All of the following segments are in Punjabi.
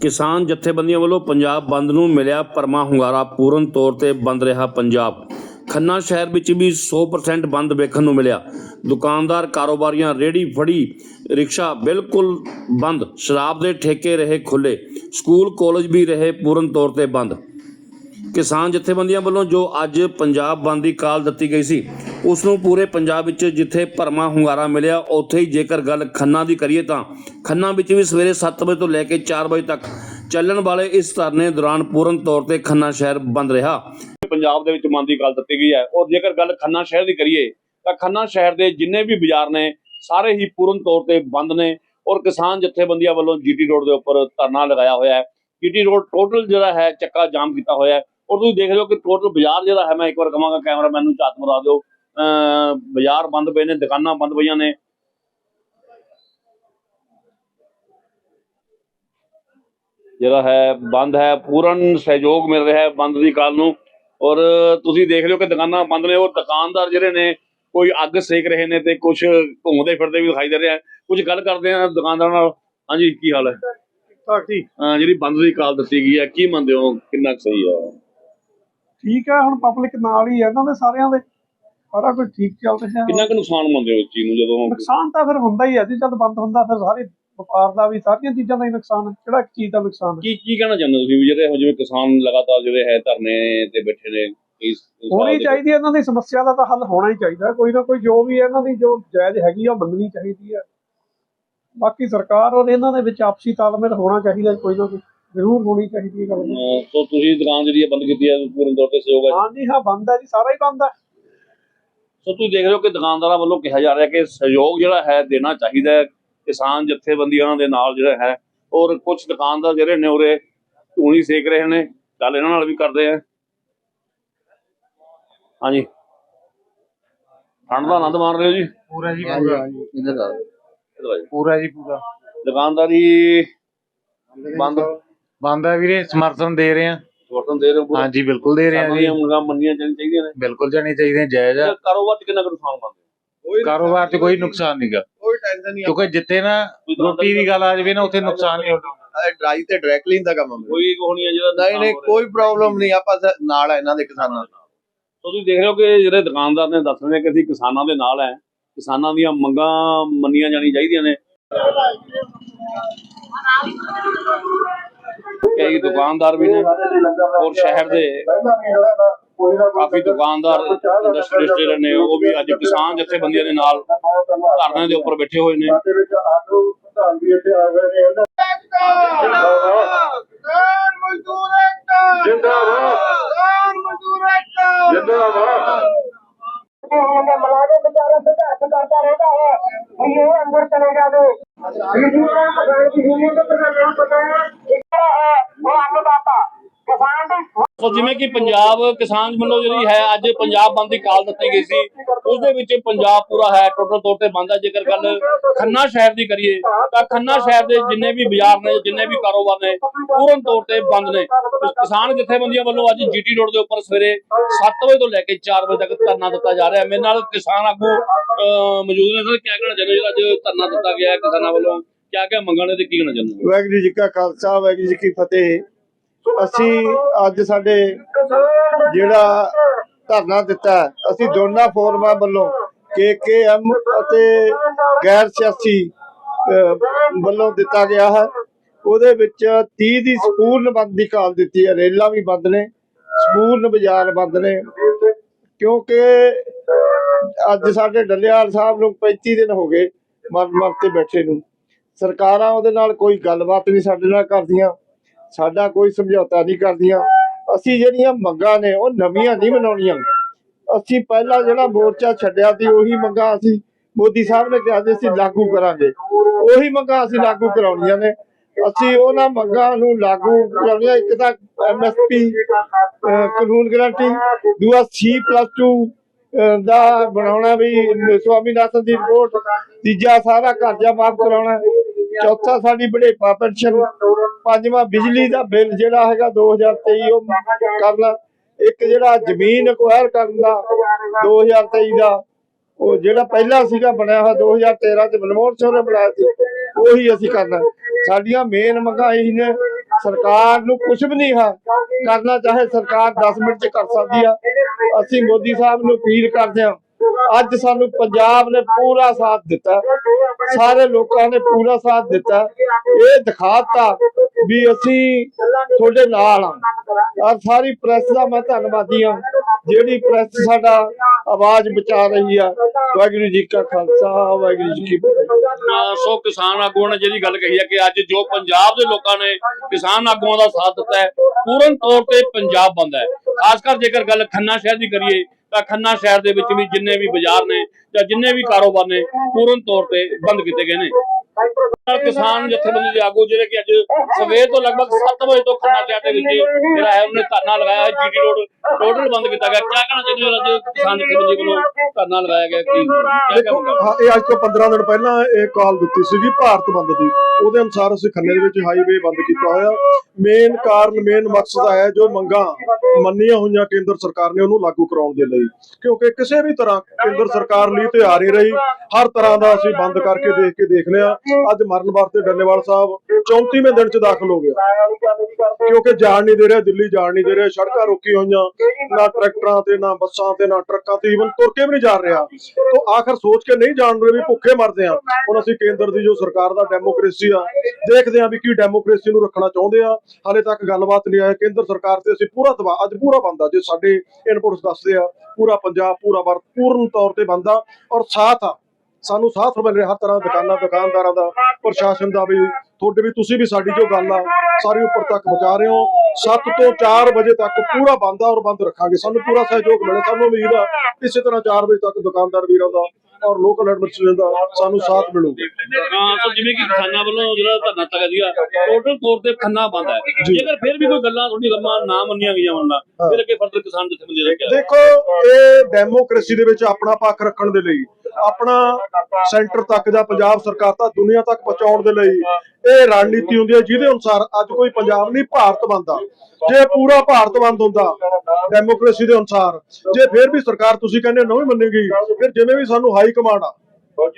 ਕਿਸਾਨ ਜਥੇਬੰਦੀਆਂ ਵੱਲੋਂ ਪੰਜਾਬ ਬੰਦ ਨੂੰ ਮਿਲਿਆ ਪਰਮਾ ਹੁੰਗਾਰਾ, ਪੂਰਨ ਤੌਰ ਤੇ ਬੰਦ ਰਿਹਾ ਪੰਜਾਬ। ਖੰਨਾ ਸ਼ਹਿਰ ਵਿੱਚ ਵੀ 100% ਬੰਦ ਵੇਖਣ ਨੂੰ ਮਿਲਿਆ। ਦੁਕਾਨਦਾਰ ਕਾਰੋਬਾਰੀਆਂ ਰੇੜੀ ਫੜੀ, ਰਿਕਸ਼ਾ ਬਿਲਕੁਲ ਬੰਦ। ਸ਼ਰਾਬ ਦੇ ਠੇਕੇ ਰਹੇ ਖੁੱਲੇ ਸਕੂਲ, ਕਾਲਜ ਵੀ ਰਹੇ ਪੂਰਨ ਤੌਰ ਤੇ ਬੰਦ। ਕਿਸਾਨ ਜਥੇਬੰਦੀਆਂ ਵੱਲੋਂ ਜੋ ਅੱਜ ਪੰਜਾਬ ਬੰਦ ਦੀ ਕਾਲ ਦਿੱਤੀ ਗਈ ਸੀ ਉਸ ਨੂੰ ਪੂਰੇ ਪੰਜਾਬ ਵਿੱਚ ਜਿੱਥੇ ਭਰਮਾ ਹੁੰਗਾਰਾ ਮਿਲਿਆ, ਉੱਥੇ ਹੀ ਜੇਕਰ ਗੱਲ ਖੰਨਾ ਦੀ ਕਰੀਏ ਤਾਂ, ਖੰਨਾ ਵਿੱਚ ਵੀ ਸਵੇਰੇ 7 ਵਜੇ ਤੋਂ ਲੈ ਕੇ 4 ਵਜੇ ਤੱਕ ਚੱਲਣ ਵਾਲੇ ਇਸ ਧਰਨੇ ਦੌਰਾਨ ਪੂਰਨ ਤੌਰ ਤੇ ਖੰਨਾ ਸ਼ਹਿਰ ਬੰਦ ਰਿਹਾ। ਪੰਜਾਬ ਦੇ ਵਿੱਚ ਮਨ ਦੀ ਗੱਲ ਦਿੱਤੀ ਗਈ ਹੈ। ਔਰ ਜੇਕਰ ਗੱਲ ਖੰਨਾ ਸ਼ਹਿਰ ਦੀ ਕਰੀਏ, ਤਾਂ ਖੰਨਾ ਸ਼ਹਿਰ ਦੇ ਜਿੰਨੇ ਵੀ ਬਾਜ਼ਾਰ ਨੇ, ਸਾਰੇ ਹੀ ਪੂਰਨ ਤੌਰ ਤੇ ਬੰਦ ਨੇ। ਔਰ ਕਿਸਾਨ ਜਥੇਬੰਦੀਆਂ ਵੱਲੋਂ ਜੀਟੀ ਰੋਡ ਦੇ ਉੱਪਰ ਧਰਨਾ ਲਗਾਇਆ ਹੋਇਆ ਹੈ। ਜੀਟੀ ਰੋਡ ਟੋਟਲ ਜਿਹੜਾ ਹੈ, ਚੱਕਾ ਜਾਮ ਕੀਤਾ ਹੋਇਆ ਹੈ। ਔਰ ਤੁਸੀਂ ਦੇਖ ਲਓ ਕਿ ਟੋਟਲ ਬਾਜ਼ਾਰ ਜਿਹੜਾ ਹੈ, ਮੈਂ ਇੱਕ ਵਾਰ ਕਹਾਂਗਾ, ਕੈਮਰਾਮੈਨ ਨੂੰ ਝਾਤ ਮਰਾ ਦਿਓ। ਬਾਜ਼ਾਰ ਬੰਦ ਪਏ ਨੇ ਦੁਕਾਨਾਂ ਬੰਦ ਪਈਆਂ ਨੇ। ਜਿਹੜਾ ਹੈ ਬੰਦ ਹੈ ਪੂਰਨ ਸਹਿਯੋਗ ਮਿਲ ਰਿਹਾ ਹੈ ਬੰਦ ਦੀ ਕਾਲ ਨੂੰ। ਔਰ ਤੁਸੀਂ ਦੇਖ ਲਿਓ ਕਿ ਦੁਕਾਨਾਂ ਬੰਦ ਨੇ ਔਰ ਦੁਕਾਨਦਾਰ ਜਿਹੜੇ ਨੇ ਕੋਈ ਅੱਗ ਸੇਕ ਰਹੇ ਨੇ ਤੇ ਕੁਝ ਘੁੰਮਦੇ ਫਿਰਦੇ ਵੀ ਦਿਖਾਈ ਦੇ ਰਹੇ ਕੁਝ ਗੱਲ ਕਰਦੇ ਆ ਦੁਕਾਨਦਾਰਾਂ ਨਾਲ। ਹਾਂਜੀ ਕੀ ਹਾਲ ਹੈ? ਠੀਕ ਅਹ ਜਿਹੜੀ ਬੰਦ ਦੀ ਕਾਲ ਦਿੱਤੀ ਗਈ ਹੈ ਕੀ ਮੰਨਦੇ ਹੋ? ਕਿੰਨਾ ਕੁ ਸਹੀ ਹੈ? ਠੀਕ ਹੈ ਹੁਣ ਪਬਲਿਕ ਨਾਲ ਹੀ ਹੈ ਇਹਨਾਂ ਦੇ ਸਾਰਿਆਂ ਦੇ। ਸਾਰਾ ਕੁਝ ਠੀਕ ਚੱਲ ਰਿਹਾ। ਕਿੰਨਾ ਕੁ ਨੁਕਸਾਨ ਮੰਨਦੇ ਹੋ ਇਸ ਚੀਜ਼ ਨੂੰ ਜਦੋਂ ਨੁਕਸਾਨ ਤਾਂ ਫਿਰ ਹੁੰਦਾ ਹੀ ਹੈ ਜੀ ਜਦ ਬੰਦ ਹੁੰਦਾ ਫਿਰ ਸਾਰੇ ਵਪਾਰ ਦਾ ਵੀ ਸਾਰੀਆਂ ਚੀਜ਼ਾਂ ਦਾ ਹੀ ਨੁਕਸਾਨ ਹੈ। ਕਿਹੜਾ ਚੀਜ਼ ਦਾ ਨੁਕਸਾਨ ਹੈ? ਕੀ ਕੀ ਕਹਿਣਾ ਚਾਹੁੰਦੇ ਹੋ ਤੁਸੀਂ ਵੀ ਜਿਹੜੇ ਜਿਵੇਂ ਕਿਸਾਨ ਲਗਾਤਾਰ ਜਿਹੜੇ ਹੈ ਧਰਨੇ ਤੇ ਬੈਠੇ ਨੇ ਇਸ ਹੋਣੀ ਚਾਹੀਦੀ ਹੈ ਇਹਨਾਂ ਦੀ ਸਮੱਸਿਆ ਦਾ ਤਾਂ ਹੱਲ ਹੋਣਾ ਹੀ ਚਾਹੀਦਾ ਹੈ। ਕੋਈ ਨਾ ਕੋਈ ਜੋ ਵੀ ਹੈ ਇਹਨਾਂ ਦੀ ਜੋ ਜਾਇਜ਼ ਹੈਗੀ ਆ ਉਹ ਮੰਨਣੀ ਚਾਹੀਦੀ ਹੈ। ਬਾਕੀ ਸਰਕਾਰ ਔਰ ਇਹਨਾਂ ਦੇ ਵਿੱਚ ਆਪਸੀ ਤਾਲਮੇਲ ਹੋਣਾ ਚਾਹੀਦਾ ਹੈ, ਕੋਈ ਨਾ ਕੋਈ ਜ਼ਰੂਰ ਹੋਣੀ ਚਾਹੀਦੀ ਹੈ ਗੱਲ। ਅਹ ਸੋ ਤੁਸੀਂ ਦੁਕਾਨ ਜਿਹੜੀ ਹੈ ਬੰਦ ਕੀਤੀ ਹੈ ਪੂਰਨ ਤੌਰ ਤੇ ਸਹਿਯੋਗ ਹੈ। ਹਾਂਜੀ ਹਾਂ ਬੰਦ ਹੈ ਜੀ ਸਾਰਾ ਹੀ ਬੰਦ ਹੈ। ਸੋ ਤੁਸੀਂ ਦੇਖ ਰਹੇ ਹੋ ਕਿ ਦੁਕਾਨਦਾਰਾਂ ਵੱਲੋਂ ਕਿਹਾ ਜਾ ਰਿਹਾ ਕਿ ਸਹਿਯੋਗ ਜਿਹੜਾ ਹੈ ਦੇਣਾ ਚਾਹੀਦਾ ਹੈ ਕਿਸਾਨ ਜਥੇਬੰਦੀਆਂ ਦੇ ਨਾਲ ਜਿਹੜਾ ਹੈ ਔਰ ਕੁਝ ਦੁਕਾਨਦਾਰ ਜਿਹੜੇ ਨੇ ਉਰੇ ਧੂਣੀ ਸੇਕ ਰਹੇ ਨੇ ਗੱਲ ਇਹਨਾਂ ਨਾਲ ਵੀ ਕਰਦੇ ਆ ਹਾਂਜੀ। ਠੰਡ ਦਾ ਆਨੰਦ ਮਾਣ ਰਹੇ ਹੋ ਜੀ? ਪੂਰਾ ਜੀ ਪੂਰਾ। ਇੱਧਰ ਆ ਜਾਓ। ਪੂਰਾ ਜੀ ਪੂਰਾ। ਦੁਕਾਨਦਾਰੀ ਬੰਦ? ਬੰਦ ਹੈ ਵੀਰੇ ਸਮਰਥਨ ਦੇ ਰਹੇ ਆ ਸਮਰਥਨ ਦੇ ਰਹੇ ਹੋ? ਹਾਂਜੀ ਬਿਲਕੁਲ ਦੇ ਰਹੇ ਆ ਕਿਸਾਨਾਂ ਜੀ। ਮੰਗਾਂ ਮੰਨੀਆਂ ਜਾਣੀਆਂ ਚਾਹੀਦੀਆਂ ਨੇ। ਬਿਲਕੁਲ ਜਾਣੀ ਚਾਹੀਦੇ ਜਾਇਜ਼ ਆ। ਕਾਰੋਬਾਰ 'ਚ ਕਿੰਨਾ ਕੁ ਨੁਕਸਾਨ ਮੰਨਦੇ ਕਾਰੋਬਾਰ 'ਚ ਕੋਈ ਨੁਕਸਾਨ ਨਹੀਂਗਾ ਕੋਈ ਟੈਨਸ਼ਨ ਨਹੀਂ ਕਿਉਂਕਿ ਜਿੱਥੇ ਨਾ ਰੋਟੀ ਦੀ ਗੱਲ ਆ ਜਾਵੇ ਨਾ ਉੱਥੇ ਨੁਕਸਾਨ ਨਹੀਂ ਹੁੰਦਾ ਡਰਾਈ ਤੇ ਡਾਇਰੈਕਟ ਦਾ ਕੰਮ ਹੈ ਕੋਈ ਕੋਹਣੀ ਹੈ ਜਿਹੜਾ ਨਹੀਂ ਨਹੀਂ ਕੋਈ ਪ੍ਰੋਬਲਮ ਨਹੀਂ ਆਪਾਂ ਨਾਲ ਆ ਇਹਨਾਂ ਦੇ ਕਿਸਾਨਾਂ ਨਾਲ ਸੋ ਤੁਸੀਂ ਦੇਖ ਰਹੇ ਹੋ ਕਿ ਜਿਹੜੇ ਦੁਕਾਨਦਾਰ ਨੇ ਦੱਸ ਰਹੇ ਨੇ ਕਿ ਅਸੀਂ ਕਿਸਾਨਾਂ ਦੇ ਨਾਲ ਹੈ ਕਿਸਾਨਾਂ ਦੀਆਂ ਮੰਗਾਂ ਮੰਨੀਆਂ ਜਾਣੀਆਂ ਚਾਹੀਦੀਆਂ ਨੇ। ਕਈ ਦੁਕਾਨਦਾਰ ਵੀ ਨੇ ਔਰ ਸ਼ਹਿਰ ਦੇ ਕਾਫੀ ਦੁਕਾਨਦਾਰ ਇੰਡਸਟਰੀਸਟ ਜਿਹੜੇ ਨੇ, ਉਹ ਵੀ ਅੱਜ ਕਿਸਾਨ ਜਥੇਬੰਦੀਆਂ ਦੇ ਨਾਲ ਧਰਨੇ ਦੇ ਉੱਪਰ ਬੈਠੇ ਹੋਏ ਨੇ। ਕਿਸਾਨ ਜਿੰਦਾਬਾਦ ਜਿੰਦਾਬਾਦ। ਉਹਨੇ ਮਲਾਜ਼ਮ ਵਿਚਾਰਾ ਸੰਘਰਸ਼ ਕਰਦਾ ਰਹਿੰਦਾ ਹੈ। ਵੀ ਇਹ ਅੰਦਰ ਚਲੇ ਜਾਵੇ। ਜਿਹਨਾਂ ਪ੍ਰਧਾਨ ਕਿਸਾਨ ਸੋ ਜਿਵੇਂ ਕਿ ਪੰਜਾਬ ਕਿਸਾਨ ਵੱਲੋਂ ਜਿਹੜੀ ਹੈ, ਅੱਜ ਪੰਜਾਬ ਬੰਦ ਦੀ ਕਾਲ ਦਿੱਤੀ ਗਈ ਸੀ। ਉਸ ਦੇ ਵਿੱਚ ਪੰਜਾਬ ਪੂਰਾ ਹੈ, ਟੋਟਲ ਤੌਰ ਤੇ ਬੰਦ ਜੇਕਰ ਗੱਲ ਖੰਨਾ ਸ਼ਹਿਰ ਦੀ ਕਰੀਏ, ਤਾਂ ਖੰਨਾ ਸ਼ਹਿਰ ਦੇ ਜਿੰਨੇ ਵੀ ਬਾਜ਼ਾਰ ਨੇ, ਜਿੰਨੇ ਵੀ ਕਾਰੋਬਾਰ ਨੇ, ਪੂਰਨ ਤੌਰ ਤੇ ਬੰਦ ਨੇ। ਕਿਸਾਨ ਜਥੇਬੰਦੀਆਂ ਵੱਲੋਂ ਅੱਜ ਜੀਟੀ ਰੋਡ ਦੇ ਉੱਪਰ ਸਵੇਰੇ 7 ਵਜੇ ਤੋਂ ਲੈ ਕੇ 4 ਵਜੇ ਤੱਕ ਧਰਨਾ ਦਿੱਤਾ ਜਾ ਰਿਹਾ। ਮੇਰੇ ਨਾਲ ਕਿਸਾਨ ਆਗੂ ਮੌਜੂਦ ਨੇ। ਸਰ ਕੀ ਕਹਿਣਾ ਚਾਹੁੰਦੇ ਜਿਹੜਾ ਅੱਜ ਧਰਨਾ ਦਿੱਤਾ ਗਿਆ ਕਿਸਾਨਾਂ ਵੱਲੋਂ। ਕਿਆ ਕਿਆ ਮੰਗਾਂ ਨੇ ਤੇ ਕੀ ਕਹਿਣਾ ਚਾਹੁੰਦੇ ਵਾਹਿਗੁਰੂ ਜੀ ਕਾ ਖਾਲਸਾ, ਵਾਹਿਗੁਰੂ ਜੀ ਕੀ ਫਤਿਹ। ਅਸੀਂ ਅੱਜ ਸਾਡੇ ਜਿਹੜਾ ਧਰਨਾ ਦਿੱਤਾ ਅਸੀਂ ਦੋਨਾਂ ਫੋਰਮਾਂ ਵੱਲੋਂ ਕੇਕੇਐਮ ਅਤੇ ਗੈਰ ਸਿਆਸੀ ਵੱਲੋਂ ਦਿੱਤਾ ਗਿਆ ਹੈ। ਉਹਦੇ ਵਿੱਚ 30 ਦੀ ਸੰਪੂਰਨ ਕਾਲ ਦਿੱਤੀ ਹੈ। ਰੇਲਾਂ ਵੀ ਬੰਦ ਨੇ, ਸੰਪੂਰਨ ਬਾਜ਼ਾਰ ਬੰਦ ਨੇ। ਕਿਉਂਕਿ ਅੱਜ ਸਾਡੇ ਡੱਲੇਵਾਲ ਸਾਹਿਬ ਨੂੰ 35 ਦਿਨ ਹੋ ਗਏ ਮਰ ਮਰ ਤੇ ਬੈਠੇ ਨੂੰ। ਸਰਕਾਰਾਂ ਉਹਦੇ ਨਾਲ ਕੋਈ ਗੱਲਬਾਤ ਨਹੀਂ ਸਾਡੇ ਨਾਲ ਕਰਦੀਆਂ। ਸਾਡਾ ਕੋਈ ਸਮਝੌਤਾ ਨਹੀਂ ਕਰਦੀਆਂ। ਅਸੀਂ ਜਿਹੜੀਆਂ ਮੰਗਾਂ ਨੇ, ਉਹ ਨਵੀਆਂ ਨਹੀਂ ਬਣਾਉਣੀਆਂ ਅਸੀਂ ਪਹਿਲਾਂ ਜਿਹੜਾ ਮੋਰਚਾ ਛੱਡਿਆ ਸੀ, ਉਹੀ ਮੰਗਾਂ ਅਸੀਂ ਮੋਦੀ ਸਾਹਿਬ ਨੇ ਕਿਹਾ ਸੀ, ਅਸੀਂ ਲਾਗੂ ਕਰਾਂਗੇ। ਉਹੀ ਮੰਗਾਂ ਅਸੀਂ ਲਾਗੂ ਕਰਾਉਣੀਆਂ ਨੇ। ਅਸੀਂ ਉਹਨਾਂ ਮੰਗਾਂ ਨੂੰ ਲਾਗੂ ਕਰਾਉਣੀਆਂ, ਇੱਕ ਤਾਂ ਐਮਐਸਪੀ ਕਾਨੂੰਨ ਗਰੰਟੀ, ਦੂਆ C+2 ਦਾ ਬਣਾਉਣਾ ਵੀ ਸਵਾਮੀਨਾਥਨ ਦੀ ਰਿਪੋਰਟ, ਤੀਜਾ ਸਾਰਾ ਕਰਜ਼ਾ ਮਾਫ ਕਰਾਉਣਾ, ਚੌਥਾ ਸਾਡੀ ਬੜੇਪਾ ਪੈਨਸ਼ਨ ਪੰਜਵਾਂ ਬਿਜਲੀ ਦਾ ਬਿੱਲ ਜਿਹੜਾ ਹੈਗਾ 2023 ਉਹ ਕਰਨਾ। ਇੱਕ ਜਿਹੜਾ ਜ਼ਮੀਨ ਅਕਵਾਇਰ ਕਰਨ ਦਾ 2023 ਦਾ, ਉਹ ਜਿਹੜਾ ਪਹਿਲਾਂ ਸੀਗਾ ਬਣਿਆ ਹੋਇਆ 2013 ਚ ਮਨਮੋਹਨ ਸਿੰਘ ਨੇ ਬਣਾਇਆ ਸੀ, ਉਹੀ ਅਸੀਂ ਕਰਨਾ। ਸਾਡੀਆਂ ਮੇਨ ਮੰਗਾਂ ਇਹੀ ਨੇ, ਸਰਕਾਰ ਨੂੰ ਕੁਝ ਵੀ ਨਹੀਂ ਹੈ, ਕਰਨਾ ਚਾਹੇ ਸਰਕਾਰ 10 ਮਿੰਟ ਚ ਕਰ ਸਕਦੀ ਆ। ਅਸੀਂ ਮੋਦੀ ਸਾਹਿਬ ਨੂੰ ਅਪੀਲ ਕਰਦੇ ਹਾਂ, ਅੱਜ ਸਾਨੂੰ ਪੰਜਾਬ ਨੇ ਪੂਰਾ ਸਾਥ ਦਿੱਤਾ, ਸਾਰੇ ਲੋਕਾਂ ਨੇ ਪੂਰਾ ਸਾਥ ਦਿੱਤਾ। ਇਹ ਦਿਖਾਤਾ ਵੀ ਅਸੀਂ ਤੁਹਾਡੇ ਨਾਲ ਆ ਔਰ ਸਾਰੀ ਪ੍ਰੈਸ ਦਾ ਮੈਂ ਧੰਨਵਾਦੀ ਹਾਂ। ਜਿਹੜੀ ਪ੍ਰੈਸ ਸਾਡਾ ਆਵਾਜ਼ ਬਚਾ ਰਹੀ ਆ। ਵਾਹਿਗੁਰੂ ਜੀ ਕਾ ਖਾਲਸਾ, ਵਾਹਿਗੁਰੂ ਜੀ ਕੀ ਫਤਿਹ। ਸੋ ਕਿਸਾਨ ਆਗੂਆਂ ਨੇ ਜਿਹੜੀ ਗੱਲ ਕਹੀ ਹੈ ਕਿ ਅੱਜ ਜੋ ਪੰਜਾਬ ਦੇ ਲੋਕਾਂ ਨੇ ਕਿਸਾਨ ਆਗੂਆਂ ਦਾ ਸਾਥ ਦਿੱਤਾ ਹੈ, ਪੂਰਨ ਤੌਰ ਤੇ ਪੰਜਾਬ ਬੰਦ ਹੈ। ਖਾਸ ਕਰ ਜੇਕਰ ਗੱਲ ਖੰਨਾ ਸ਼ਹਿਰ ਦੀ ਕਰੀਏ, ਤਾਂ ਖੰਨਾ ਸ਼ਹਿਰ ਦੇ ਵਿੱਚ ਵੀ ਜਿੰਨੇ ਵੀ ਬਾਜ਼ਾਰ ਨੇ ਜਾਂ ਜਿੰਨੇ ਵੀ ਕਾਰੋਬਾਰ ਨੇ, ਪੂਰਨ ਤੌਰ ਤੇ ਬੰਦ ਕੀਤੇ ਗਏ ਨੇ। ਕਿਸਾਨ ਜਥੇਬੰਦੀ ਦੇ ਆਗੂ ਜਿਹੜੇ ਕਿ ਅੱਜ ਸਵੇਰ ਤੋਂ ਲਗਭਗ 7 ਵਜੇ ਤੋਂ ਖੰਨਾ ਸ਼ਹਿਰ ਦੇ ਵਿੱਚ ਜਿਹੜਾ ਹੈ, ਉਹਨੇ ਧਰਨਾ ਲਗਾਇਆ ਹੈ ਜੀਟੀ ਰੋਡ ਟੋਟਲ ਬੰਦ ਕੀਤਾ ਗਿਆ। ਕੀ ਕਹਿਣਾ ਚਾਹੁੰਦੇ ਹੋ ਅੱਜ ਕਿਸਾਨ ਜਥੇਬੰਦੀ ਵੱਲੋਂ ਧਰਨਾ ਲਗਾਇਆ ਗਿਆ ਕੀ ਦੇਖੋ ਹਾਂ, ਇਹ ਅੱਜ ਤੋਂ 15 ਦਿਨ ਪਹਿਲਾਂ ਇਹ ਕਾਲ ਦਿੱਤੀ ਸੀਗੀ ਭਾਰਤ ਬੰਦ ਦੀ। ਉਹਦੇ ਅਨੁਸਾਰ ਅਸੀਂ ਖੰਨੇ ਦੇ ਵਿੱਚ ਹਾਈਵੇ ਬੰਦ ਕੀਤਾ ਹੋਇਆ। ਮੇਨ ਕਾਰਨ ਮੇਨ ਮਕਸਦ ਹੈ ਜੋ ਮੰਗਾਂ ਮੰਨੀਆਂ ਹੋਈਆਂ ਕੇਂਦਰ ਸਰਕਾਰ ਨੇ ਉਹਨੂੰ ਲਾਗੂ ਕਰਾਉਣ ਦੇ ਲਈ। ਕਿਉਂਕਿ ਕਿਸੇ ਵੀ ਤਰ੍ਹਾਂ ਕੇਂਦਰ ਸਰਕਾਰ ਲਈ ਤਿਆਰ ਹੀ ਰਹੀ ਹਰ ਤਰ੍ਹਾਂ ਦਾ ਅਸੀਂ ਬੰਦ ਕਰਕੇ ਦੇਖ ਕੇ ਦੇਖ ਲਿਆ। ਅੱਜ ਮਰਨ ਵਾਸਤੇ ਡੱਲੇਵਾਲ ਸਾਹਿਬ 34ਵੇਂ ਦਿਨ ਚ ਦਾਖਲ ਹੋ ਗਿਆ। ਕਿਉਂਕਿ ਜਾਣ ਨਹੀਂ ਦੇ ਰਿਹਾ ਦਿੱਲੀ ਜਾਣ ਨਹੀਂ ਦੇ ਰਿਹਾ ਸੜਕਾਂ ਰੋਕੀ ਹੋਈਆਂ। ਨਾ ਟਰੈਕਟਰਾਂ ਤੇ ਨਾ ਬੱਸਾਂ ਤੇ ਨਾ ਟਰੱਕਾਂ ਤੇ ਈਵਨ ਤੁਰ ਕੇ ਵੀ ਨਹੀਂ ਜਾ ਰਿਹਾ। ਤੋਂ ਆਖਰ ਸੋਚ ਕੇ ਨਹੀਂ ਜਾਣ ਰਹੇ ਵੀ ਭੁੱਖੇ ਮਰਦੇ ਆ ਹੁਣ ਅਸੀਂ ਕੇਂਦਰ ਦੀ ਜੋ ਸਰਕਾਰ ਦਾ ਡੈਮੋਕ੍ਰੇਸੀ ਆ ਦੇਖਦੇ ਆ ਵੀ ਕੀ ਡੈਮੋਕ੍ਰੇਸੀ ਨੂੰ ਰੱਖਣਾ ਚਾਹੁੰਦੇ ਆ। ਹਾਲੇ ਤੱਕ ਗੱਲਬਾਤ ਨਹੀਂ ਆਇਆ ਕੇਂਦਰ ਸਰਕਾਰ ਤੇ ਅਸੀਂ ਪੂਰਾ ਦਬਾ ਅੱਜ ਪੂਰਾ ਬੰਦਾ ਜੇ ਸਾਡੇ ਇਨਪੁਟਸ ਦੱਸਦੇ ਆ ਪੂਰਾ ਪੰਜਾਬ ਪੂਰਾ ਭਾਰਤ ਪੂਰਨ ਤੌਰ ਤੇ ਬੰਦਾ ਔਰ ਸਾਥ ਆ ਸਾਨੂੰ ਸਾਥ ਮਿਲ ਰਿਹਾ ਹਰ ਤਰ੍ਹਾਂ ਦੁਕਾਨਾਂ ਦੁਕਾਨਦਾਰਾਂ ਦਾ ਪ੍ਰਸ਼ਾਸਨ ਦਾ ਵੀ ਤੁਹਾਡੇ ਵੀ ਤੁਸੀਂ ਵੀ ਸਾਡੀ ਜੋ ਗੱਲ ਆ ਸਾਰੀ ਉੱਪਰ ਤੱਕ ਪਹੁੰਚਾ ਰਹੇ ਹੋ। 7 ਤੋਂ 4 ਵਜੇ ਤੱਕ ਪੂਰਾ ਬੰਦ ਆ ਔਰ ਬੰਦ ਰੱਖਾਂਗੇ। ਸਾਨੂੰ ਪੂਰਾ ਸਹਿਯੋਗ ਮਿਲੇ ਸਾਨੂੰ ਉਮੀਦ ਆ ਇਸੇ ਤਰ੍ਹਾਂ 4 ਵਜੇ ਤੱਕ ਦੁਕਾਨਦਾਰ ਵੀਰਾਂ ਦਾ ਔਰ ਲੋਕਲ ਐਡਮਿਨਿਸਟ੍ਰੇਸ਼ਨ ਦਾ ਸਾਨੂੰ ਸਾਥ ਮਿਲੂਗਾ। ਹਾਂ ਸੋ ਜਿਵੇਂ ਕਿ ਕਿਸਾਨਾਂ ਵੱਲੋਂ ਜਿਹੜਾ ਧਰਨਾ ਤੱਕ ਸੀਗਾ ਟੋਟਲ ਤੌਰ ਤੇ ਖੰਨਾ ਬੰਦ ਹੈ ਜੇਕਰ ਫਿਰ ਵੀ ਕੋਈ ਗੱਲਾਂ ਤੁਹਾਡੀ ਗੱਲਾਂ ਨਾ ਮੰਨੀਆਂ ਗਈਆਂ ਹੋਣ ਫਿਰ ਅੱਗੇ ਫਰਦਰ ਕਿਸਾਨ ਜਥੇਬੰਦੀ ਦਾ ਕੀ ਦੇਖੋ ਇਹ ਡੈਮੋਕ੍ਰੇਸੀ ਦੇ ਵਿੱਚ ਆਪਣਾ ਪੱਖ ਰੱਖਣ ਦੇ ਲਈ ਆਪਣਾ ਸੈਂਟਰ ਤੱਕ ਜਾਂ ਪੰਜਾਬ ਸਰਕਾਰ ਤੱਕ ਦੁਨੀਆ ਤੱਕ ਪਹੁੰਚਾਉਣ ਦੇ ਲਈ ਇਹ ਰਣਨੀਤੀ ਹੁੰਦੀ ਹੈ ਜਿਹਦੇ ਅਨੁਸਾਰ ਅੱਜ ਕੋਈ ਪੰਜਾਬ ਨਹੀਂ ਭਾਰਤ ਬੰਦਾ ਜੇ ਪੂਰਾ ਭਾਰਤ ਬੰਦ ਹੁੰਦਾ ਡੈਮੋਕ੍ਰੇਸੀ ਦੇ ਅਨੁਸਾਰ ਜੇ ਫਿਰ ਵੀ ਸਰਕਾਰ ਤੁਸੀਂ ਕਹਿੰਦੇ ਨਹੀਂ ਮੰਨੇਗੀ ਫਿਰ ਜਿਵੇਂ ਵੀ ਸਾਨੂੰ ਹਾਈ ਕਮਾਂਡ ਆ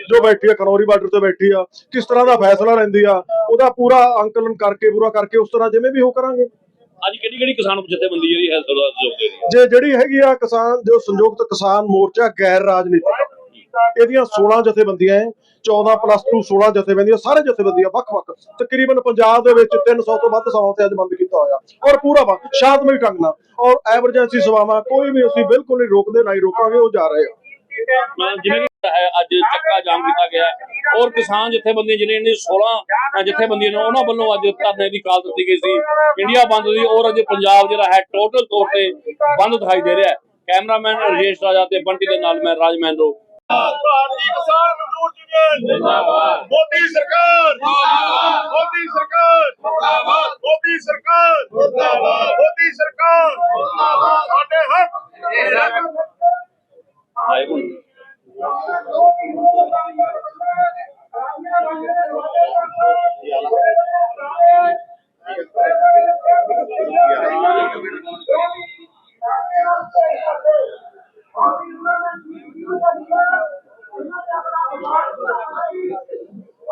ਜੋ ਬੈਠੀ ਆ ਖਨੌਰੀ ਬਾਰਡਰ ਤੇ ਬੈਠੀ ਆ ਕਿਸ ਤਰ੍ਹਾਂ ਦਾ ਫੈਸਲਾ ਲੈਂਦੀ ਆ ਉਹਦਾ ਪੂਰਾ ਅੰਕਲਨ ਕਰਕੇ ਪੂਰਾ ਕਰਕੇ ਉਸ ਤਰ੍ਹਾਂ ਜਿਵੇਂ ਵੀ ਉਹ ਕਰਾਂਗੇ। ਅੱਜ ਕਿਹੜੀ ਕਿਹੜੀ ਕਿਸਾਨ ਜਥੇਬੰਦੀ ਜਿਹੜੀ ਹੈ ਹੈ? ਜੇ ਜਿਹੜੀ ਹੈਗੀ ਆ ਕਿਸਾਨ ਜੋ ਸੰਯੁਕਤ ਕਿਸਾਨ ਮੋਰਚਾ ਗੈਰ ਰਾਜਨੀਤਿਕ ਇਹਦੀਆਂ 16 ਜਥੇਬੰਦੀਆਂ ਹੈ 14 ਪਲੱਸ 2 16 ਜਥੇਬੰਦੀਆਂ, ਸਾਰੇ ਜਥੇਬੰਦੀਆਂ ਵੱਖ-ਵੱਖ ਤਕਰੀਬਨ ਪੰਜਾਬ ਦੇ ਵਿੱਚ 300 ਤੋਂ ਵੱਧ ਸਭਾਵਾਂ ਤੇ ਅੱਜ ਬੰਦ ਕੀਤਾ ਹੋਇਆ। ਔਰ ਪੂਰਾ ਬੰਦ ਸ਼ਾਂਤਮਈ ਢੰਗ ਨਾਲ। ਔਰ ਐਮਰਜੈਂਸੀ ਸਭਾਵਾਂ, ਕੋਈ ਵੀ ਅਸੀਂ ਬਿਲਕੁਲ ਨਹੀਂ ਰੋਕਦੇ, ਨਾ ਹੀ ਰੋਕਾਂਗੇ, ਉਹ ਜਾ ਰਹੇ ਆ। ਜਿਵੇਂ ਕਿ ਹੈ ਅੱਜ ਚੱਕਾ ਜਾਮ ਕੀਤਾ ਗਿਆ ਔਰ ਕਿਸਾਨ ਜਥੇਬੰਦੀਆਂ ਜਿਹੜੀਆਂ ਨੇ 16 ਜਥੇਬੰਦੀਆਂ ਨੇ, ਉਹਨਾਂ ਵੱਲੋਂ ਅੱਜ ਧਰਨੇ ਦੀ ਕਾਲ ਦਿੱਤੀ ਗਈ ਸੀ। ਇੰਡੀਆ ਬੰਦ ਦੀ, ਔਰ ਅੱਜ ਪੰਜਾਬ ਜਿਹੜਾ ਹੈ ਟੋਟਲ ਤੌਰ ਤੇ ਬੰਦ ਦਿਖਾਈ ਦੇ ਰਿਹਾ ਹੈ। ਕੈਮਰਾਮੈਨ ਰਜੇਸ਼ ਰਾਜਾ ਤੇ ਬੰਟੀ ਦੇ ਨਾਲ ਮੈਂ ਰਾਜ ਮਹਿੰਦਰੋ ਭਾਰਤੀ ਕਿਸਾਨ ਮਜ਼ਦੂਰ ਯੂਨੀਅਨ। ਜਿੰਦਾਬਾਦ। ਮੋਦੀ ਸਰਕਾਰ। ਜਿੰਦਾਬਾਦ। ਮੋਦੀ ਸਰਕਾਰ। ਜਿੰਦਾਬਾਦ। ਮੋਦੀ ਸਰਕਾਰ। ਜਿੰਦਾਬਾਦ। ਮੋਦੀ ਸਰਕਾਰ। ਜਿੰਦਾਬਾਦ। ਸਾਡੇ ਹੱਕ।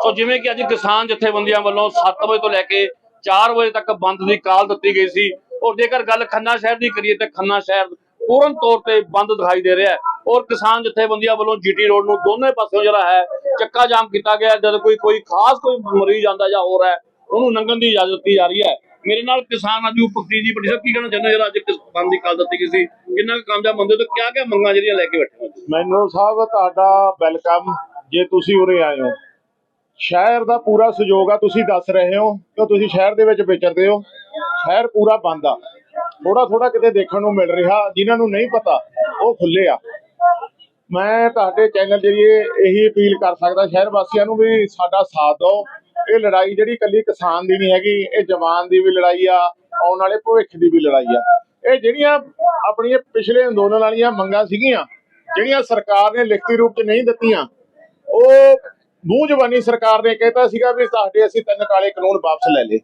ਸੋ ਜਿਵੇਂ ਕਿ ਅੱਜ ਕਿਸਾਨ ਜਥੇਬੰਦੀਆਂ ਵੱਲੋਂ 7 ਵਜੇ ਤੋਂ ਲੈ ਕੇ 4 ਵਜੇ ਤੱਕ ਬੰਦ ਦੀ ਕਾਲ ਦਿੱਤੀ ਗਈ ਸੀ। ਔਰ ਜੇਕਰ ਗੱਲ ਖੰਨਾ ਸ਼ਹਿਰ ਦੀ ਕਰੀਏ ਤਾਂ ਖੰਨਾ ਸ਼ਹਿਰ ਪੂਰਨ ਤੌਰ ਤੇ ਬੰਦ ਦਿਖਾਈ ਦੇ ਰਿਹਾ ਹੈ। ਔਰ ਕਿਸਾਨ ਜਥੇਬੰਦੀਆਂ ਵੱਲੋਂ ਜੀਟੀ ਰੋਡ ਨੂੰ ਦੋਨੇ ਪਾਸਿਓਂ ਜਿਹੜਾ ਹੈ, ਚੱਕਾ ਜਾਮ ਕੀਤਾ ਗਿਆ ਜਦ ਕੋਈ ਕੋਈ ਖਾਸ ਕੋਈ ਮਰੀਜ਼ ਆਂਦਾ ਜਾਂ ਹੋ ਹੈ, ਉਹਨੂੰ ਲੰਘਣ ਦੀ ਇਜਾਜ਼ਤ ਦਿੱਤੀ ਜਾ ਰਹੀ ਹੈ। ਮੇਰੇ ਨਾਲ ਕਿਸਾਨ ਆਜੂ ਪਕਤੀ ਜੀ ਬੜੀ ਸਾਹਿਬ ਕੀ ਕਹਿਣਾ ਚਾਹੁੰਦੇ ਜਿਹੜਾ ਅੱਜ ਕਿਸ- ਬੰਦ ਦੀ ਕਾਲ ਦਿੱਤੀ ਗਈ ਸੀ, ਕਿੰਨਾ ਕੁ ਕਾਮਯਾਬ ਬੰਦੇ ਤੋਂ ਕਿਆ ਕਿਆ ਮੰਗਾਂ ਜਿਹੜੀਆਂ ਲੈ ਕੇ ਬੈਠੇ ਹੋ ਮੈਨੂੰ ਸਾਹਿਬ ਤੁਹਾਡਾ ਵੈਲਕਮ। ਜੇ ਤੁਸੀਂ ਉਰੇ ਆਏ ਹੋ ਸ਼ਹਿਰ ਦਾ ਪੂਰਾ ਸਹਿਯੋਗ ਆ, ਤੁਸੀਂ ਦੱਸ ਰਹੇ ਹੋ ਕਿ ਤੁਸੀਂ ਸ਼ਹਿਰ ਦੇ ਵਿੱਚ ਵਿਚਰਦੇ ਹੋ। ਸ਼ਹਿਰ ਪੂਰਾ ਬੰਦ ਆ। ਥੋੜਾ ਥੋੜਾ ਕਿਤੇ ਦੇਖਣ ਨੂੰ ਮਿਲ ਰਿਹਾ, ਜਿਨ੍ਹਾਂ ਨੂੰ ਨਹੀਂ ਪਤਾ, ਉਹ ਖੁੱਲੇ ਆ। ਮੈਂ ਤੁਹਾਡੇ ਚੈਨਲ ਜਰੀਏ ਇਹੀ ਅਪੀਲ ਕਰ ਸਕਦਾ, ਸ਼ਹਿਰ ਵਾਸੀਆਂ ਨੂੰ ਵੀ ਸਾਡਾ ਸਾਥ ਦਿਓ। ਇਹ ਲੜਾਈ ਜਿਹੜੀ ਕੱਲੀ ਕਿਸਾਨ ਦੀ ਨਹੀਂ ਹੈਗੀ, ਇਹ ਜਵਾਨ ਦੀ ਵੀ ਲੜਾਈ ਆ, ਆਉਣ ਵਾਲੇ ਭਵਿੱਖ ਦੀ ਵੀ ਲੜਾਈ ਆ। ਇਹ ਜਿਹੜੀਆਂ ਆਪਣੀਆਂ ਪਿਛਲੇ ਅੰਦੋਲਨ ਵਾਲੀਆਂ ਮੰਗਾਂ ਸੀਗੀਆਂ, ਜਿਹੜੀਆਂ ਸਰਕਾਰ ਨੇ ਲਿਖਤੀ ਰੂਪ 'ਚ ਨਹੀਂ ਦਿੱਤੀਆਂ, ਉਹ ਮੂੰਹ ਜ਼ਬਾਨੀ ਸਰਕਾਰ ਨੇ ਕਹਿਤਾ ਸੀਗਾ ਵੀ ਸਾਡੇ ਅਸੀਂ ਤਿੰਨ ਕਾਲੇ ਕਾਨੂੰਨ ਵਾਪਸ ਲੈ ਲਏ।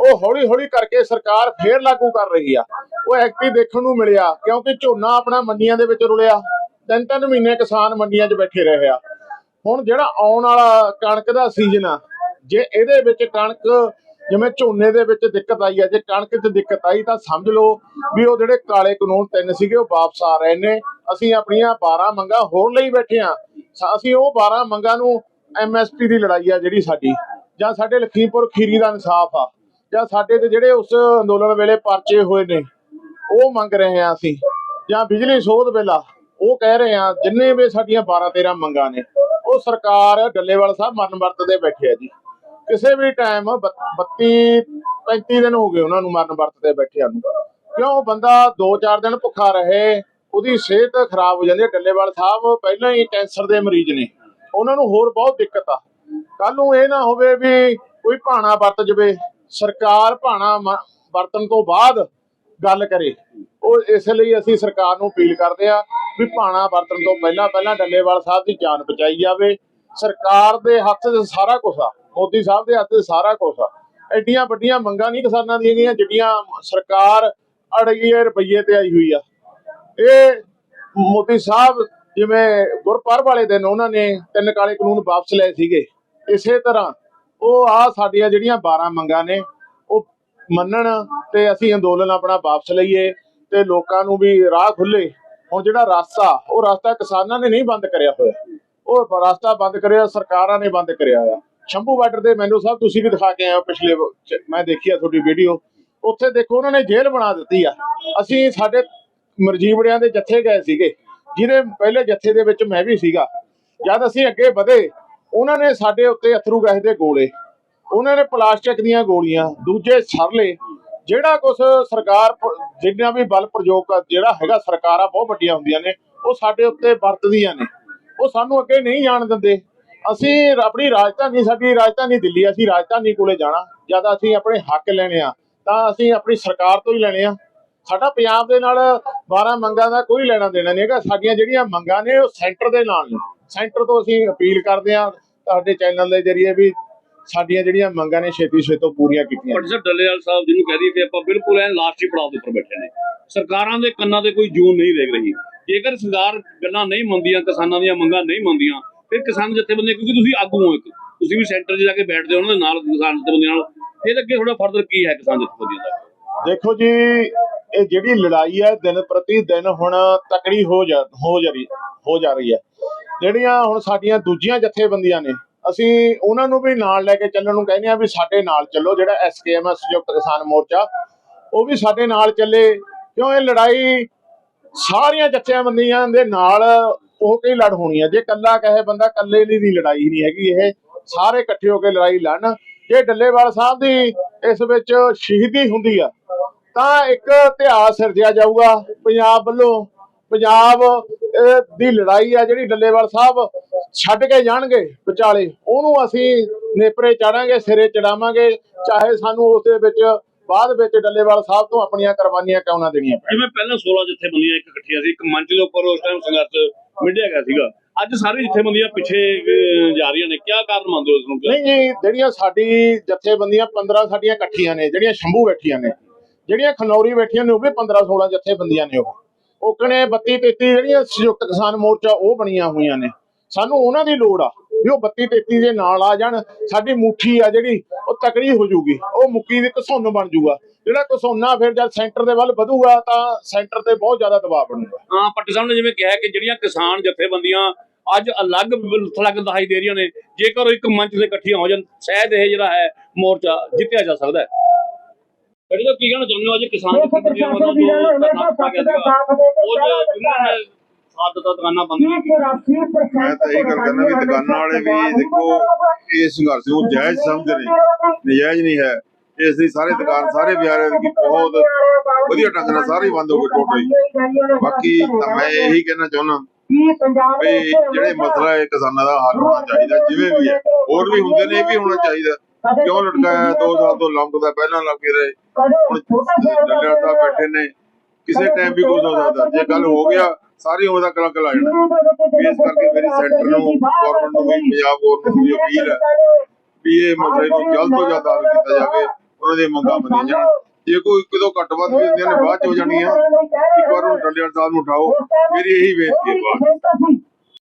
ਉਹ ਹੌਲੀ ਹੌਲੀ ਕਰਕੇ ਸਰਕਾਰ ਫੇਰ ਲਾਗੂ ਕਰ ਰਹੀ ਆ। ਉਹ ਐਕਟਿਵ ਦੇਖਣ ਨੂੰ ਮਿਲਿਆ, ਕਿਉਂਕਿ ਝੋਨਾ ਆਪਣਾ ਮੰਡੀਆਂ ਦੇ ਵਿੱਚ ਰੁਲਿਆ। ਤਿੰਨ ਤਿੰਨ ਮਹੀਨੇ ਕਿਸਾਨ ਮੰਡੀਆਂ 'ਚ ਬੈਠੇ ਰਹੇ ਆ। ਹੁਣ ਜਿਹੜਾ ਆਉਣ ਵਾਲਾ ਕਣਕ ਦਾ ਸੀਜ਼ਨ ਆ, ਜੇ ਇਹਦੇ ਵਿੱਚ ਕਣਕ ਜਿਵੇਂ ਝੋਨੇ ਦੇ ਵਿੱਚ ਦਿੱਕਤ ਆਈ ਆ, ਜੇ ਕਣਕ 'ਚ ਦਿੱਕਤ ਆਈ ਤਾਂ ਸਮਝ ਲਓ ਵੀ ਉਹ ਜਿਹੜੇ ਕਾਲੇ ਕਾਨੂੰਨ ਤਿੰਨ ਸੀਗੇ ਉਹ ਵਾਪਸ ਆ ਰਹੇ ਨੇ। ਅਸੀਂ ਆਪਣੀਆਂ 12 ਮੰਗਾਂ ਹੋਰ ਲਈ ਬੈਠੇ ਆ। ਅਸੀਂ ਉਹ 12 ਮੰਗਾਂ ਨੂੰ ਐਮਐਸਪੀ ਦੀ ਲੜਾਈ ਆ ਜਿਹੜੀ ਸਾਡੀ, ਜਾਂ ਸਾਡੇ ਲਖੀਮਪੁਰ ਖੀਰੀ ਦਾ ਇਨਸਾਫ ਆ, ਜਾਂ ਸਾਡੇ ਤੇ ਜਿਹੜੇ ਉਸ ਅੰਦੋਲਨ ਵੇਲੇ ਪਰਚੇ ਹੋਏ ਨੇ, ਉਹ ਮੰਗ ਰਹੇ ਆ ਅਸੀਂ, ਜਾਂ ਬਿਜਲੀ ਸੋਧ ਵੇਲਾ ਉਹ ਕਹਿ ਰਹੇ ਆ, ਜਿੰਨੇ ਵੀ ਸਾਡੀਆਂ 12 13 ਮੰਗਾਂ ਨੇ, ਉਹ ਸਰਕਾਰ ਡੱਲੇਵਾਲ ਸਾਹਿਬ ਮਰਨ ਵਰਤ ਦੇ ਬੈਠੇ ਆ ਜੀ। ਕਿਸੇ ਵੀ ਟਾਈਮ 32 35 ਦਿਨ ਹੋ ਗਏ ਉਹਨਾਂ ਨੂੰ ਮਰਨ ਵਰਤ ਤੇ ਬੈਠਿਆਂ ਨੂੰ। ਕਿਉਂ? ਬੰਦਾ 2-4 ਦਿਨ ਭੁੱਖਾ ਰਹੇ, ਉਹਦੀ ਸਿਹਤ ਖਰਾਬ ਹੋ ਜਾਂਦੀ ਹੈ ਡੱਲੇਵਾਲ ਸਾਹਿਬ ਪਹਿਲਾਂ ਹੀ ਕੈਂਸਰ ਦੇ ਮਰੀਜ਼ ਨੇ। ਉਹਨਾਂ ਨੂੰ ਹੋਰ ਬਹੁਤ ਦਿੱਕਤ ਆ। ਕੱਲ ਨੂੰ ਇਹ ਨਾ ਹੋਵੇ ਵੀ ਕੋਈ ਭਾਣਾ ਵਰਤ ਜਵੇ, ਸਰਕਾਰ ਭਾਣਾ ਮ- ਤੋਂ ਬਾਅਦ ਗੱਲ ਕਰੇ। ਉਹ ਇਸ ਲਈ ਅਸੀਂ ਸਰਕਾਰ ਨੂੰ ਅਪੀਲ ਕਰਦੇ ਆ ਵੀ ਭਾਣਾ ਵਰਤਣ ਤੋਂ ਪਹਿਲਾਂ ਪਹਿਲਾਂ ਡੱਲੇਵਾਲ ਸਾਹਿਬ ਦੀ ਜਾਨ ਬਚਾਈ ਜਾਵੇ। ਸਰਕਾਰ ਦੇ ਹੱਥ 'ਚ ਸਾਰਾ ਕੁਝ ਆ, ਮੋਦੀ ਸਾਹਿਬ ਦੇ ਹੱਥ 'ਚ ਸਾਰਾ ਕੁਝ ਆ। ਐਡੀਆਂ ਵੱਡੀਆਂ ਮੰਗਾਂ ਨਹੀਂ ਕਿਸਾਨਾਂ ਦੀਆਂ ਗਈਆਂ ਜਿੱਡੀਆਂ ਸਰਕਾਰ ਅੜੀਏ ਰੁਪਈਏ ਤੇ ਆਈ ਹੋਈ ਆ। ਇਹ ਮੋਦੀ ਸਾਹਿਬ ਜਿਵੇਂ ਗੁਰਪੁਰਬ ਵਾਲੇ ਦਿਨ ਉਹਨਾਂ ਨੇ ਤਿੰਨ ਕਾਲੇ ਕਾਨੂੰਨ ਵਾਪਸ ਲਏ ਸੀਗੇ। ਇਸੇ ਤਰ੍ਹਾਂ ਉਹ ਆ ਸਾਡੀਆਂ ਜਿਹੜੀਆਂ 12 ਮੰਗਾਂ ਨੇ, ਉਹ ਮੰਨਣ ਤੇ ਅਸੀਂ ਅੰਦੋਲਨ ਆਪਣਾ ਵਾਪਸ ਲਈਏ ਤੇ ਲੋਕਾਂ ਨੂੰ ਵੀ ਰਾਹ ਖੁੱਲੇ ਹੁਣ ਜਿਹੜਾ ਰਸਤਾ, ਉਹ ਰਸਤਾ ਕਿਸਾਨਾਂ ਨੇ ਨਹੀਂ ਬੰਦ ਕਰਿਆ ਹੋਇਆ। ਉਹ ਰਸਤਾ ਬੰਦ ਕਰਿਆ, ਸਰਕਾਰਾਂ ਨੇ ਬੰਦ ਕਰਿਆ ਹੋਇਆ ਸ਼ੰਭੂ ਬਾਰਡਰ ਦੇ ਮੈਨੂੰ ਸਾਹਿਬ ਤੁਸੀਂ ਵੀ ਦਿਖਾ ਕੇ ਆਏ ਹੋ ਪਿਛਲੇ ਮੈਂ ਦੇਖੀ ਆ ਤੁਹਾਡੀ ਵੀਡੀਓ। ਉੱਥੇ ਦੇਖੋ ਉਹਨਾਂ ਨੇ ਜੇਲ੍ਹ ਬਣਾ ਦਿੱਤੀ ਆ। ਅਸੀਂ ਸਾਡੇ ਮਰਜੀਵੜਿਆਂ ਦੇ ਜੱਥੇ ਗਏ ਸੀਗੇ। ਜਿਹਦੇ ਪਹਿਲੇ ਜੱਥੇ ਦੇ ਵਿੱਚ ਮੈਂ ਵੀ ਸੀਗਾ। ਜਦ ਅਸੀਂ ਅੱਗੇ ਵਧੇ, ਉਹਨਾਂ ਨੇ ਸਾਡੇ ਉੱਤੇ ਅਥਰੂ ਗੈਸ ਦੇ ਗੋਲੇ। ਉਹਨਾਂ ਨੇ ਪਲਾਸਟਿਕ ਦੀਆਂ ਗੋਲੀਆਂ, ਦੂਜੇ ਸਰਲੇ, ਜਿਹੜਾ ਕੁਝ ਸਰਕਾਰ ਜਿੰਨਾ ਵੀ ਬਲ ਪ੍ਰਯੋਗ ਜਿਹੜਾ ਹੈਗਾ ਸਰਕਾਰਾਂ ਬਹੁਤ ਵੱਡੀਆਂ ਹੁੰਦੀਆਂ ਨੇ, ਉਹ ਸਾਡੇ ਉੱਤੇ ਵਰਤਦੀਆਂ ਨੇ। ਉਹ ਸਾਨੂੰ ਅੱਗੇ ਨਹੀਂ ਜਾਣ ਦਿੰਦੇ। ਅਸੀਂ ਆਪਣੀ ਰਾਜਧਾਨੀ, ਸਾਡੀ ਰਾਜਧਾਨੀ ਦਿੱਲੀ, ਅਸੀਂ ਰਾਜਧਾਨੀ ਕੋਲੇ ਜਾਣਾ। ਜਦ ਅਸੀਂ ਆਪਣੇ ਹੱਕ ਲੈਣੇ ਆ, ਤਾਂ ਅਸੀਂ ਆਪਣੀ ਸਰਕਾਰ ਤੋਂ ਹੀ ਲੈਣੇ ਆ। ਸਾਡਾ ਪੰਜਾਬ ਦੇ ਨਾਲ 12 ਮੰਗਾਂ ਦਾ ਕੋਈ ਲੈਣਾ ਦੇਣਾ ਨਹੀਂ ਹੈਗਾ। ਸਾਡੀਆਂ ਜਿਹੜੀਆਂ ਮੰਗਾਂ ਨੇ ਉਹ ਸੈਂਟਰ ਦੇ ਨਾਲ ਨੇ। ਸੈਂਟਰ ਤੋਂ ਅਸੀਂ ਅਪੀਲ ਕਰਦੇ ਆ ਤੁਹਾਡੇ ਚੈਨਲ ਦੇ ਜ਼ਰੀਏ ਵੀ ਸਾਡੀਆਂ ਜਿਹੜੀਆਂ ਮੰਗਾਂ ਨੇ ਛੇਤੀ ਛੇਤੋਂ ਪੂਰੀਆਂ ਕੀਤੀਆਂ ਪਰ ਸਰ ਡੱਲੇਵਾਲ ਸਾਹਿਬ ਜਿਹਨੂੰ ਕਹਿ ਦਈਏ ਕਿ ਆਪਾਂ ਬਿਲਕੁਲ ਐ ਲਾਸਟ ਹੀ ਪੜਾਅ ਦੇ ਉੱਪਰ ਬੈਠੇ ਨੇ। ਸਰਕਾਰਾਂ ਦੇ ਕੰਨਾਂ ਤੇ ਕੋਈ ਜੂਨ ਨਹੀਂ ਦੇਖ ਰਹੀ। ਜੇਕਰ ਸਰਕਾਰ ਗੱਲਾਂ ਨਹੀਂ ਮੰਨਦੀਆਂ ਕਿਸਾਨਾਂ ਦੀਆਂ ਮੰਗਾਂ ਨਹੀਂ ਮੰਨਦੀਆਂ ਫਿਰ ਕਿਸਾਨ ਜਥੇਬੰਦੀਆਂ ਕਿਉਂਕਿ ਤੁਸੀਂ ਆਗੂ ਹੋ ਇੱਕ ਤੁਸੀਂ ਵੀ ਸੈਂਟਰ 'ਚ ਜਾ ਕੇ ਬੈਠਦੇ ਹੋ ਉਹਨਾਂ ਦੇ ਨਾਲ ਕਿਸਾਨ ਜਥੇਬੰਦੀਆਂ ਨਾਲ। ਫਿਰ ਅੱਗੇ ਥੋੜਾ ਫਰਦਰ ਕੀ ਹੈ ਕਿਸਾਨ ਜਥੇਬੰਦੀਆਂ ਦਾ? ਦੇਖੋ ਜੀ ਇਹ ਜਿਹੜੀ ਲੜਾਈ ਹੈ ਦਿਨ ਪ੍ਰਤੀ ਦਿਨ ਹੁਣ ਤਕੜੀ ਹੋ ਜਾ ਹੋ ਜਾ ਰਹੀ, ਹੋ ਜਾ ਰਹੀ ਹੈ। ਜਿਹੜੀਆਂ ਹੁਣ ਸਾਡੀਆਂ ਦੂਜੀਆਂ ਜਥੇਬੰਦੀਆਂ ਨੇ, ਅਸੀਂ ਉਹਨਾਂ ਨੂੰ ਵੀ ਨਾਲ ਲੈ ਕੇ ਚੱਲਣ ਨੂੰ ਕਹਿੰਦੇ ਆ ਵੀ ਸਾਡੇ ਨਾਲ ਚੱਲੋ, ਜਿਹੜਾ ਐਸਕੇਐਮ ਸੰਯੁਕਤ ਕਿਸਾਨ ਮੋਰਚਾ, ਉਹ ਵੀ ਸਾਡੇ ਨਾਲ ਚੱਲੇ। ਕਿਉਂ ਇਹ ਲੜਾਈ ਸਾਰੀਆਂ ਜਥੇਬੰਦੀਆਂ ਦੇ ਨਾਲ ਉਹ ਕਈ ਲੜ ਹੋਣੀ ਹੈ। ਜੇ ਕੱਲਾ ਕਹੇ ਬੰਦਾ ਕੱਲੇ ਦੀ ਦੀ ਲੜਾਈ ਨਹੀਂ ਹੈਗੀ, ਇਹ ਸਾਰੇ ਇਕੱਠੇ ਹੋ ਕੇ ਲੜਾਈ ਲੜਨ। ਜੇ ਡੱਲੇਵਾਲ ਸਾਹਿਬ ਦੀ ਇਸ ਵਿੱਚ ਸ਼ਹੀਦੀ ਹੁੰਦੀ ਆ ਤਾਂ ਇੱਕ ਇਤਿਹਾਸ ਸਿਰਜਿਆ ਜਾਊਗਾ ਪੰਜਾਬ ਵੱਲੋਂ। ਪੰਜਾਬ ਦੀ ਲੜਾਈ ਆ ਜਿਹੜੀ ਡੱਲੇਵਾਲ ਸਾਹਿਬ ਛੱਡ ਕੇ ਜਾਣਗੇ ਵਿਚਾਲੇ। ਉਹਨੂੰ ਅਸੀਂ ਨੇਪਰੇ ਚਾੜਾਂਗੇ ਸਿਰੇ ਚੜਾਵਾਂਗੇ ਚਾਹੇ ਸਾਨੂੰ ਉਸ ਦੇ ਵਿੱਚ ਬਾਅਦ ਵਿੱਚ ਡੱਲੇਵਾਲ ਸਾਹਿਬ ਤੋਂ ਆਪਣੀਆਂ ਕੁਰਬਾਨੀਆਂ ਕਿਉਂ ਨਾ ਦੇਣੀਆਂ ਪੈਣ। ਜਿਵੇਂ ਪਹਿਲਾਂ 16 ਜਥੇਬੰਦੀਆਂ ਇੱਕ ਇਕੱਠੀਆਂ ਸੀ ਇੱਕ ਮੰਚ ਦੇ ਉੱਪਰ ਉਸ ਟਾਈਮ ਸੰਘਰਸ਼ ਮਿਟਿਆ ਗਿਆ ਸੀਗਾ। ਅੱਜ ਸਾਰੀ ਜਥੇਬੰਦੀਆਂ ਪਿੱਛੇ ਜਾ ਰਹੀਆਂ ਨੇ। ਕੀ ਕਾਰਨ ਮੰਨਦੇ ਹੋ ਇਸ ਨੂੰ? ਨਹੀਂ ਜਿਹੜੀਆਂ ਸਾਡੀ ਜਥੇਬੰਦੀਆਂ 15 ਸਾਡੀਆਂ ਇਕੱਠੀਆਂ ਨੇ ਜਿਹੜੀਆਂ ਸ਼ੰਭੂ ਬੈਠੀਆਂ ਨੇ ਜਿਹੜੀਆਂ ਖਨੌਰੀ ਬੈਠੀਆਂ ਨੇ ਉਹ ਵੀ 15 16 ਜਥੇਬੰਦੀਆਂ ਨੇ ਉਹ। ਉਹਕਣੇ 32 33 ਜਿਹੜੀਆਂ ਸੰਯੁਕਤ ਕਿਸਾਨ ਮੋਰਚਾ ਉਹ ਬਣੀਆਂ ਹੋਈਆਂ ਨੇ। ਸਾਨੂੰ ਉਹਨਾਂ ਦੀ ਲੋੜ ਆ ਵੀ ਉਹ 32 33 ਦੇ ਨਾਲ ਆ ਜਾਣ। ਸਾਡੀ ਮੁੱਠੀ ਆ ਜਿਹੜੀ, ਉਹ ਤਕੜੀ ਹੋ ਜੂਗੀ। ਉਹ ਮੁੱਕੀ ਦੀ ਘਸੁੰਨ ਬਣ ਜੂਗਾ। ਜਿਹੜਾ ਘਸੁੰਨਾ ਫਿਰ ਜਦ ਸੈਂਟਰ ਦੇ ਵੱਲ ਵਧੂਗਾ ਤਾਂ ਸੈਂਟਰ ਤੇ ਬਹੁਤ ਜ਼ਿਆਦਾ ਦਬਾਅ ਬਣੂਗਾ। ਹਾਂ ਪੱਟੀ ਸਾਹਿਬ ਨੇ ਜਿਵੇਂ ਕਿਹਾ ਕਿ ਜਿਹੜੀਆਂ ਕਿਸਾਨ ਜਥੇਬੰਦੀਆਂ ਅੱਜ ਅਲੱਗ ਥਲੱਗ ਦਿਖਾਈ ਦੇ ਰਹੀਆਂ ਨੇ, ਜੇਕਰ ਉਹ ਇੱਕ ਮੰਚ ਤੇ ਇਕੱਠੀਆਂ ਹੋ ਜਾਣ, ਸ਼ਾਇਦ ਇਹ ਜਿਹੜਾ ਹੈ ਮੋਰਚਾ ਜਿੱਤਿਆ ਜਾ ਸਕਦਾ ਹੈ। ਜਿਹੜੀ ਤਾਂ ਕੀ ਕਹਿਣਾ ਚਾਹੁੰਦੇ ਹੋ? ਅੱਜ ਕਿਸਾਨ ਇਸ ਪ੍ਰਸ਼ਾਸਨ ਵੀਰਾਂ ਨੇ ਹਮੇਸ਼ਾ ਸੱਚ ਦਾ ਸਾਥ ਦੇ ਕੇ ਉਹ ਪਹਿਰਾ ਜੋ ਦਿੱਤਾ ਹੈ। ਸਾਦ ਦਾ ਦੁਕਾਨਾਂ ਬੰਦ ਕੀ 84% ਮੈਂ ਤਾਂ ਇਹ ਗੱਲ ਕਰਨਾ ਵੀ ਦੁਕਾਨਾਂ ਵਾਲੇ ਵੀ ਦੇਖੋ ਇਹ ਸੰਘਰਸ਼ ਨੂੰ ਜਾਇਜ਼ ਸਮਝਦੇ ਨੇ। ਨਜਾਇਜ਼ ਨਹੀਂ ਹੈ। ਇਸ ਲਈ ਸਾਰੇ ਦੁਕਾਨ ਸਾਰੇ ਬਿਆਰੇ ਦੀ ਬਹੁਤ ਵਧੀਆ ਢੰਗ ਨਾਲ ਸਾਰੇ ਹੀ ਬੰਦ ਹੋ ਗਏ ਟੋਟਲੀ ਬਾਕੀ ਤਾਂ ਮੈਂ ਇਹੀ ਕਹਿਣਾ ਚਾਹੁੰਦਾ ਵੀ ਜਿਹੜੇ ਮਸਲਾ ਹੈ ਕਿਸਾਨਾਂ ਦਾ ਹੱਲ ਹੋਣਾ ਚਾਹੀਦਾ ਜਿਵੇਂ ਵੀ ਹੈ। ਹੋਰ ਵੀ ਹੁੰਦੇ ਨੇ ਇਹ ਵੀ ਹੋਣਾ ਚਾਹੀਦਾ। ਕਿਉਂ ਲਟਕਾਇਆ 2 ਸਾਲ ਤੋਂ ਲੰਮਕਦਾ ਪਹਿਲਾਂ ਲੱਗੇ ਰਹੇ। ਹੁਣ ਡੱਲਿਆ ਤਾਂ ਬੈਠੇ ਨੇ। ਕਿਸੇ ਟਾਈਮ ਵੀ ਕੁਝ ਹੋ ਸਕਦਾ। ਜੇ ਕੱਲ ਹੋ ਗਿਆ ਸਾਰੀ ਉਮਰ ਦਾ ਕਲੰਕ ਲਾ ਜਾਣਾ ਇਸ ਕਰਕੇ ਮੇਰੀ ਸੈਂਟਰ ਨੂੰ ਗਵਰਨਮੈਂਟ ਨੂੰ ਵੀ ਪੰਜਾਬ ਗਵਰਨਮੈਂਟ ਨੂੰ ਵੀ ਅਪੀਲ ਹੈ ਵੀ ਇਹ ਮਸਲੇ ਨੂੰ ਜਲਦ ਤੋਂ ਜਲਦ ਹੱਲ ਕੀਤਾ ਜਾਵੇ। ਉਹਨਾਂ ਦੀਆਂ ਮੰਗਾਂ ਮੰਨੀਆਂ ਜਾਣ। ਜੇ ਕੋਈ ਕਿਦੋਂ ਘੱਟ ਵੱਧ ਵੀ ਹੁੰਦੀਆਂ ਨੇ ਬਾਅਦ ਚ ਹੋ ਜਾਣੀਆਂ। ਇੱਕ ਵਾਰ ਉਹ ਡੱਲਿਆ ਸਾਹਿਬ ਨੂੰ ਉਠਾਓ। ਮੇਰੀ ਇਹੀ ਬੇਨਤੀ ਹੈ ਬਾਅਦ।